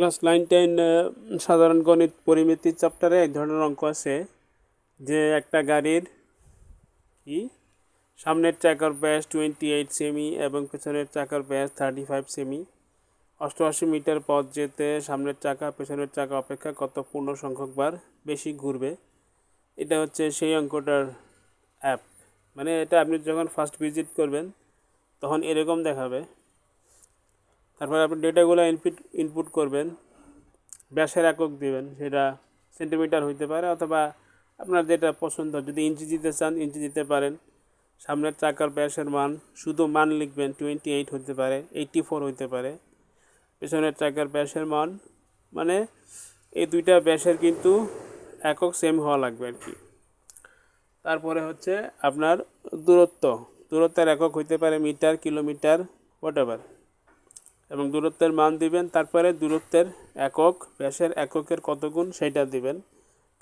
Class nine, ten সাধারণ গণিত পরিমিতি চ্যাপ্টারে এক ধরনের অঙ্ক আছে যে একটা গাড়ির কি? সামনের চাকার ব্যাস টোয়েন্টি এইট সেমি এবং পেছনের চাকার ব্যাস থার্টি ফাইভ সেমি অষ্টআশি মিটার পথ যেতে সামনের চাকা, পেছনের চাকা অপেক্ষা কত পূর্ণ সংখ্যক বার বেশি ঘুরবে? এটা হচ্ছে সেই অঙ্কটার অ্যাপ মানে এটা আপনি যখন ফার্স্ট ভিজিট করবেন, তখন এরকম দেখাবে। তারপরে আপনি ডেটাগুলো ইনপুট ইনপুট করবেন, ব্যাসের একক দিবেন, সেটা সেন্টিমিটার হইতে পারে অথবা আপনার যেটা পছন্দ, যদি ইঞ্চি দিতে চান ইঞ্চি দিতে পারেন। সামনের চাকার ব্যাসের মান, শুধু মান লিখবেন টোয়েন্টি এইট হতে পারে এইটটি ফোর হইতে পারে। পেছনের চাকার ব্যাসের মান মানে এই দুইটা ব্যাসের কিন্তু একক সেম হওয়া লাগবে আর কি। তারপরে হচ্ছে আপনার দূরত্ব, দূরত্বের একক হইতে পারে মিটার, কিলোমিটার হোয়াট এবং দূরত্বের মান দিবেন, তারপরে দূরত্বের একক, ব্যাসের এককের কত গুণ সেটা দিবেন।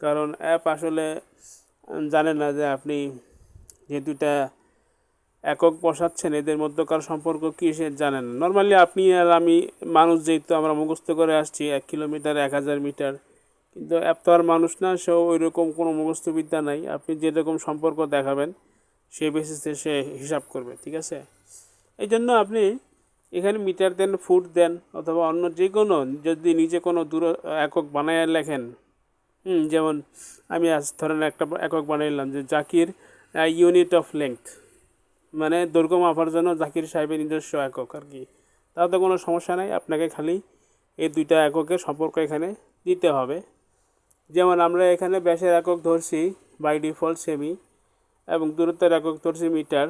কারণ অ্যাপ আসলে জানে না যে আপনি যে একক বসাচ্ছেন, এদের মধ্যকার সম্পর্ক কী সে জানেন না। নর্মালি আপনি আর আমি, মানুষ যেহেতু আমরা মুখস্থ করে আসছি, এক কিলোমিটার, এক হাজার মিটার, কিন্তু অ্যাপ তো আর মানুষ না সেও ওই রকম কোনো মুখস্থবিদ্যা নাই। আপনি যেরকম সম্পর্ক দেখাবেন, সে বেসিসে সে হিসাব করবে, ঠিক আছে? এই জন্য আপনি এখানে মিটার দেন ফুট দেন, অথবা অন্য যে কোনো যদি নিজে কোনো দূর একক বানায় লেখেন যেমন আমি আজ ধরেন একটা একক বানাইলাম যে জাকির ইউনিট অফ লেংথ মানে দৈর্ঘ্য মাপার জন্য জাকির সাহেবের নিজস্ব একক আর কি। তাতে কোনো সমস্যা নাই, আপনাকে খালি এই দুইটা এককের সম্পর্ক এখানে দিতে হবে। যেমন আমরা এখানে ব্যাসের একক ধরছি বাই ডিফল্ট সেমি এবং দূরত্বের একক ধরছি মিটার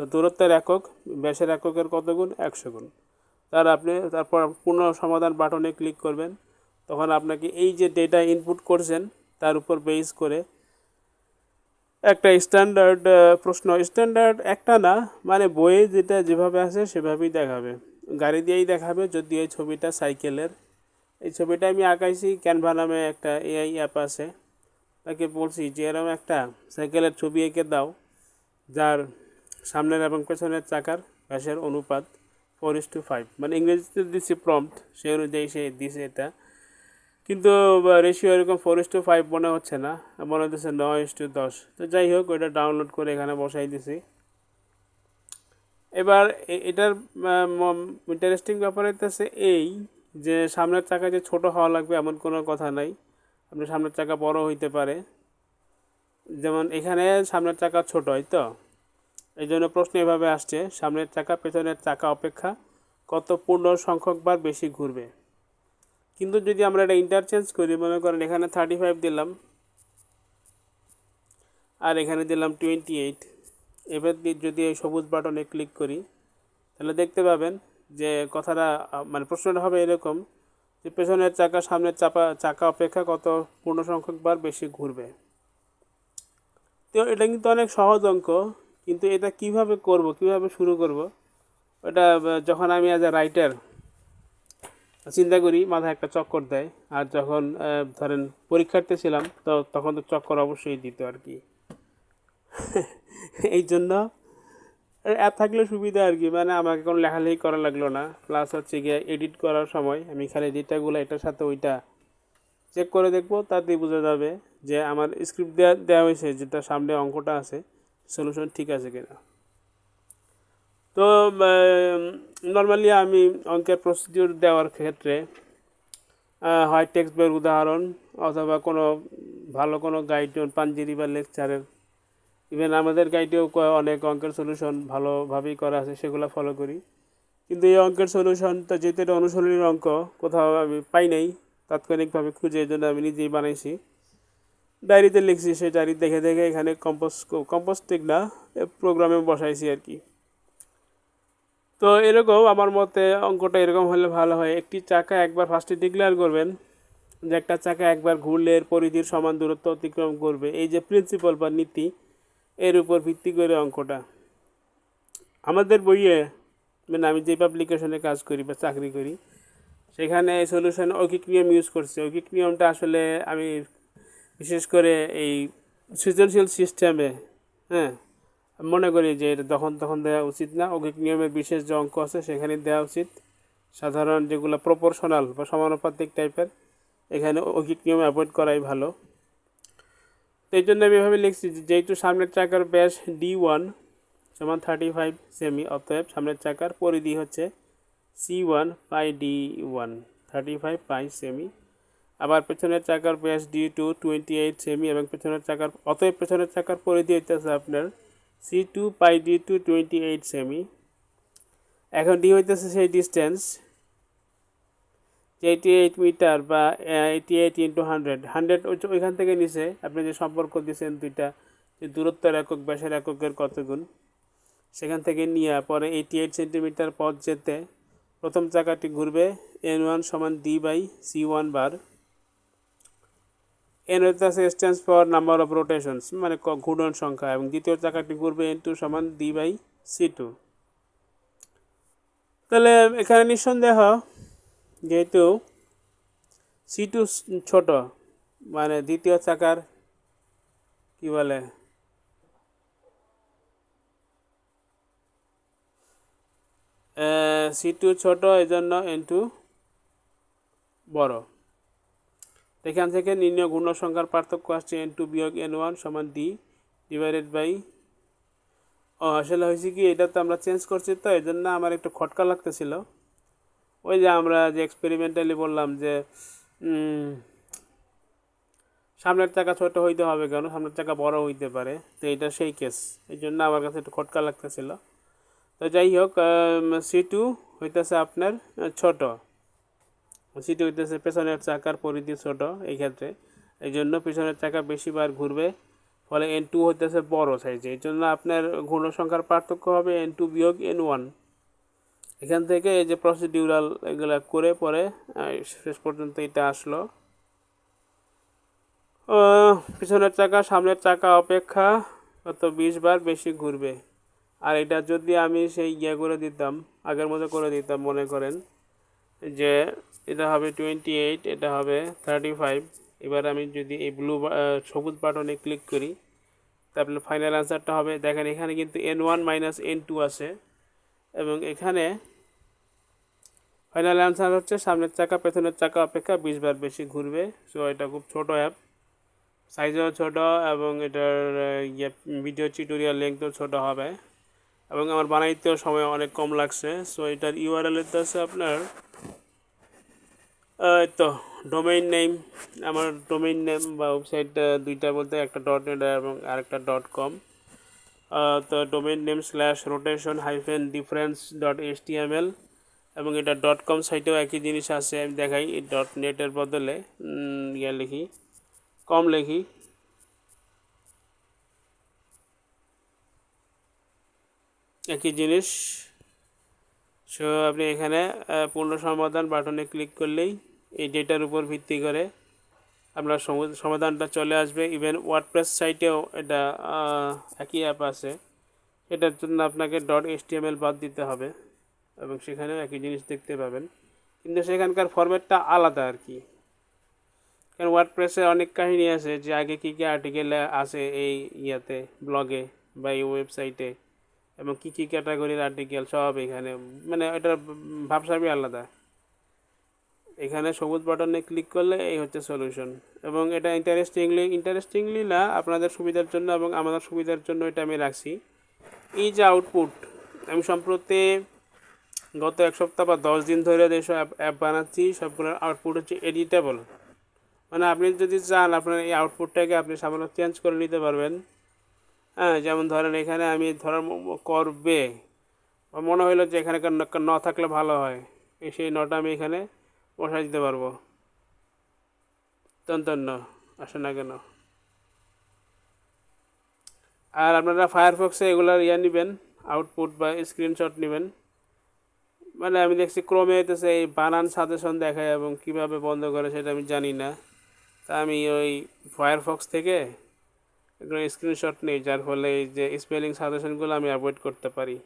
তো দূরত্বের একক, ব্যাসের এককের কত গুণ? একশো গুণ। তার আপনি তারপর পূর্ণ সমাধান বাটনে ক্লিক করবেন। তখন আপনাকে এই যে ডেটা ইনপুট করছেন, তার উপর বেস করে একটা স্ট্যান্ডার্ড প্রশ্ন। স্ট্যান্ডার্ড একটা না মানে বইয়ে যেটা যেভাবে আছে সেভাবেই দেখাবে। গাড়ি দিয়েই দেখাবে, যদি এই ছবিটা সাইকেলের। এই ছবিটা আমি আঁকাইছি ক্যানভা নামে একটা এআই অ্যাপ আছে। তাকে বলছি, যে এরকম একটা সাইকেলের ছবি এঁকে দাও, যার সামনের এবং পেছনের চাকার ব্যাসের অনুপাত ফোর ইস টু ফাইভ মানে ইংরেজিতে দিচ্ছি প্রম্পট সেই অনুযায়ী সে দিছে এটা। কিন্তু রেশিও এরকম ফোর ইস টু ফাইভ মনে হচ্ছে না। মনে হচ্ছে নয় ইস টু দশ। তো যাই হোক, ওইটা ডাউনলোড করে এখানে বসাই দিছি। এবার এটার ইন্টারেস্টিং ব্যাপার হইতেছে এই যে সামনের চাকা যে ছোট হওয়া লাগবে এমন কোনো কথা নাই। আপনার সামনের চাকা বড় হইতে পারে। যেমন এখানে সামনের চাকা ছোট হয় তো? এই জন্য প্রশ্ন এভাবে আসছে, সামনের চাকা, পেছনের চাকা অপেক্ষা কত পূর্ণ সংখ্যকবার বেশি ঘুরবে? কিন্তু যদি আমরা এটা ইন্টারচেঞ্জ করি, মনে করেন এখানে থার্টি ফাইভ দিলাম, আর এখানে দিলাম টোয়েন্টি এইট এবার যদি এই সবুজ বাটনে ক্লিক করি, তাহলে দেখতে পাবেন যে কথাটা মানে প্রশ্নটা হবে এরকম যে পেছনের চাকা, সামনের চাপা, চাকা অপেক্ষা কত পূর্ণ সংখ্যকবার বেশি ঘুরবে? তো এটা কিন্তু অনেক সহজ অঙ্ক। কিন্তু এটা কীভাবে করব, কীভাবে শুরু করব? ওটা যখন আমি অ্যাজ এ রাইটার চিন্তা করি, মাথায় একটা চক্কর দেয়। আর যখন ধরেন পরীক্ষার্থী ছিলাম, তো তখন তো চক্কর অবশ্যই দিত আর কি। এই জন্য অ্যাপ থাকলে সুবিধা আর কি। মানে আমাকে কোনো লেখালেখি করা লাগল না। প্লাস হচ্ছে গিয়ে এডিট করার সময়, আমি খালি ডেটাগুলো এটার সাথে ওইটা চেক করে দেখব, তাতেই বোঝা যাবে যে আমার স্ক্রিপ্ট দেওয়া দেওয়া হয়েছে, যেটা সামনে অঙ্কটা আছে। সলিউশন ঠিক আছে কিনা? তো নর্মালি আমি অঙ্কের প্রসিডিউর দেওয়ার ক্ষেত্রে হয় টেক্সট বইয়ের উদাহরণ অথবা কোনো ভালো কোনো গাইড পাঞ্জেরি বা লেকচারের ইভেন আমাদের গাইডেও অনেক অঙ্কের সলিউশন ভালোভাবেই করা আছে, সেগুলো ফলো করি। কিন্তু এই অঙ্কের সলিউশনটা যেহেতু এটা অনুশীলনীর অঙ্ক, কোথাও আমি পাই নাই, তাৎক্ষণিকভাবে খুঁজে এই জন্য আমি নিজেই বানাইছি। ডায়েরিতে লিখছি সেই ডায়েরি দেখে দেখে এখানে কম্পোজ কম্পোস্টিক না প্রোগ্রামে বসাইছি আর কি। তো এরকম আমার মতে অঙ্কটা এরকম হলে ভালো হয়। একটি চাকা একবার ফার্স্টে ডিক্লেয়ার করবেন যে একটা চাকা একবার ঘুরলে এর পরিধির সমান দূরত্ব অতিক্রম করবে। এই যে প্রিন্সিপাল বা নীতি, এর উপর ভিত্তি করে অঙ্কটা। আমাদের বইয়ে মানে আমি যে পাবলিকেশনে কাজ করি বা চাকরি করি, সেখানে সলিউশন ঐকিক নিয়ম ইউজ করছে। ঐকিক নিয়মটা আসলে আমি বিশেষ করে এই সৃজনশীল সিস্টেমে হ্যাঁ মনে করি যে এটা তখন তখন দেওয়া উচিত না। ঐকিক নিয়মের বিশেষ যে অঙ্ক আছে সেখানে দেওয়া উচিত। সাধারণ যেগুলো প্রপোর্শনাল বা সমানুপাতিক টাইপের, এখানে ঐকিক নিয়ম অ্যাভয়েড করাই ভালো। তো এই জন্য আমি এভাবে লিখছি যেহেতু সামনের চাকার ব্যাস ডি ওয়ান সমান থার্টি ফাইভ সেমি অতএব সামনের চাকার পরিধি হচ্ছে C one pi D one thirty five pi semi আবার পেছনের চাকার ব্যাস ডি টু টোয়েন্টি এইট সেমি এবং পেছনের চাকার, অতএব পেছনের চাকার পরিধি হইতেছে আপনার C two pi D two twenty eight semi এখন ডি হইতেছে সেই ডিস্টেন্স এইটি এইট মিটার বা eighty eight into hundred hundred ওইখান থেকে নিচে, আপনি যে সম্পর্ক দিয়েছেন দুইটা, যে দূরত্বের একক, ব্যাসের এককের কত গুণ সেখান থেকে নিয়ে পরে এইটি এইট সেন্টিমিটার পথ যেতে, প্রথম চাকাটি ঘুরবে এন ওয়ান সমান ডি বাই সি ওয়ান বার এন হইতেছে stands for number of rotations মানে ঘূর্ণন সংখ্যা, এবং দ্বিতীয় চাকাটি ঘুরবে এন টু সমান ডি বাই সি টু তাহলে এখানে নিঃসন্দেহ যেহেতু সি টু ছোট মানে দ্বিতীয় চাকার, কি বলে? সি টু ছোট এই জন্য এন টু বড়। এখান থেকে নির্ণয় গুণ সংখ্যার পার্থক্য আসছে এন টু বিয়োগ এন ওয়ান সমান ডি ডিভাইডেড বাই ও, আসলে হয়েছে কি, এটা তো আমরা চেঞ্জ করছি তো এই জন্য আমার একটু খটকা লাগতেছিল। ওই যে আমরা যে এক্সপেরিমেন্টালি বললাম যে সামনের চাকা ছোট হইতে হবে কেন? সামনের চাকা বড় হইতে পারে। তো এটা সেই কেস এই জন্য আমার কাছে একটু খটকা লাগতেছিল। তো যাই হোক সি টু হইতেছে আপনার ছোট। সি টু হইতেছে পেছনের চাকার পরিধি ছোট এই ক্ষেত্রে। এই জন্য পেছনের চাকা বেশিবার ঘুরবে, ফলে এন টু হইতেছে বড় সাইজে এই জন্য আপনার ঘূর্ণ সংখ্যার পার্থক্য হবে এন টু বিয়োগ এন ওয়ান এখান থেকে এই যে প্রসিডিউরাল এগুলো করে পরে শেষ পর্যন্ত এটা আসলো। পিছনের চাকা, সামনের চাকা অপেক্ষা কত বিশ বার বেশি ঘুরবে। আর এটা যদি আমি সেই ইয়ে করে দিতাম, আগের মতো করে দিতাম, মনে করেন যে এটা হবে টোয়েন্টি এইট এটা হবে থার্টি ফাইভ এবার আমি যদি এই ব্লু সবুজ বাটনে ক্লিক করি, তারপরে ফাইনাল অ্যান্সারটা হবে। দেখেন এখানে কিন্তু N one minus N two আছে এবং এখানে ফাইনাল অ্যান্সার হচ্ছে সামনের চাকা, পেছনের চাকা অপেক্ষা বিশ বার বেশি ঘুরবে। সো এটা খুব ছোট অ্যাপ সাইজও ছোট এবং এটার ইয়ে ভিডিও টিউটোরিয়াল লেন্থও ছোট হবে। এবং আমার বানাইতেও সময় অনেক কম লাগছে। সো এটার ইউআরএল আছে আপনার তো ডোমেইন নেম আমার ডোমেইন নেম বা ওয়েবসাইট দুইটা বলতে একটা ডট নেট এবং আরেকটা ডট কম তো domain name slash rotation hyphen difference dot H T M L এবং এটা ডট কম সাইটেও একই জিনিস আছে, আমি দেখাই ডট নেটের বদলে ইয়ে লিখি কম লিখি। একই জিনিস। সো আপনি এখানে পূর্ণ সমাধান বাটনে ক্লিক করলেই এই ডেটার উপর ভিত্তি করে আপনার সম- সমাধানটা চলে আসবে। ইভেন ওয়ার্ডপ্রেস সাইটেও এটা একই অ্যাপ আছে। এটার জন্য আপনাকে ডট এল বাদ দিতে হবে এবং সেখানেও একই জিনিস দেখতে পাবেন। কিন্তু সেখানকার ফরম্যাটটা আলাদা আর কি। কারণ ওয়ার্ডপ্রেসে অনেক কাহিনী আছে যে আগে কী কী আর্টিকেল আছে এই ইয়াতে ব্লগে বা এই ওয়েবসাইটে এবং কী কী ক্যাটাগরির আর্টিকেল সব এখানে। মানে এটার ভাবসাবই আলাদা। এখানে সবুজ বাটনে ক্লিক করলে এই হচ্ছে সলিউশন এবং এটা ইন্টারেস্টিংলি ইন্টারেস্টিংলি না আপনাদের সুবিধার জন্য এবং আমাদের সুবিধার জন্য এটা আমি রাখছি। এই যে আউটপুট আমি সম্প্রতি গত এক সপ্তাহ বা দশ দিন ধরে যেসব অ্যাপ অ্যাপ বানাচ্ছি, সবগুলোর আউটপুট হচ্ছে এডিটেবল মানে আপনি যদি চান আপনার এই আউটপুটটাকে আপনি সামান্য চেঞ্জ করে নিতে পারবেন। হ্যাঁ যেমন ধরেন এখানে আমি ধরেন করবে। মনে হইল যে এখানে ন- থাকলে ভালো হয়। সেই নটা আমি এখানে বসাই দিতে পারব। তন্তন্য আসে না কেন? আর আপনারা ফায়ারফক্সে এগুলার ইয়া নেবেন আউটপুট বা স্ক্রিনশট নেবেন। মানে আমি দেখছি ক্রমে হইতেছে এই বানান সাজেশন দেখায় এবং কীভাবে বন্ধ করে সেটা আমি জানি না। তা আমি ওই ফায়ারফক্স থেকে এগুলো স্ক্রিনশট নেই, যার ফলে এই যে স্পেলিং সাজেশনগুলো আমি অ্যাভয়েড করতে পারি।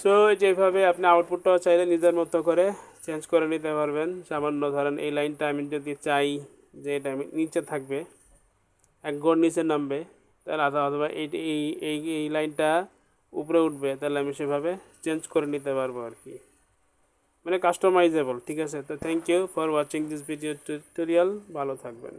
সো যেভাবে আপনি আউটপুটটাও চাইলে নিজের মতো করে চেঞ্জ করে নিতে পারবেন। সামান্য ধরেন এই লাইনটা আমি যদি চাই যে এটা আমি নিচে থাকবে, এক গড় নিচে নামবে, তাহলে আধা অথবা এই এই এই এই লাইনটা উপরে উঠবে, তাহলে আমি সেভাবে চেঞ্জ করে নিতে পারব আর কি। মানে কাস্টমাইজেবল ঠিক আছে? তো thank you for watching this video tutorial ভালো থাকবেন।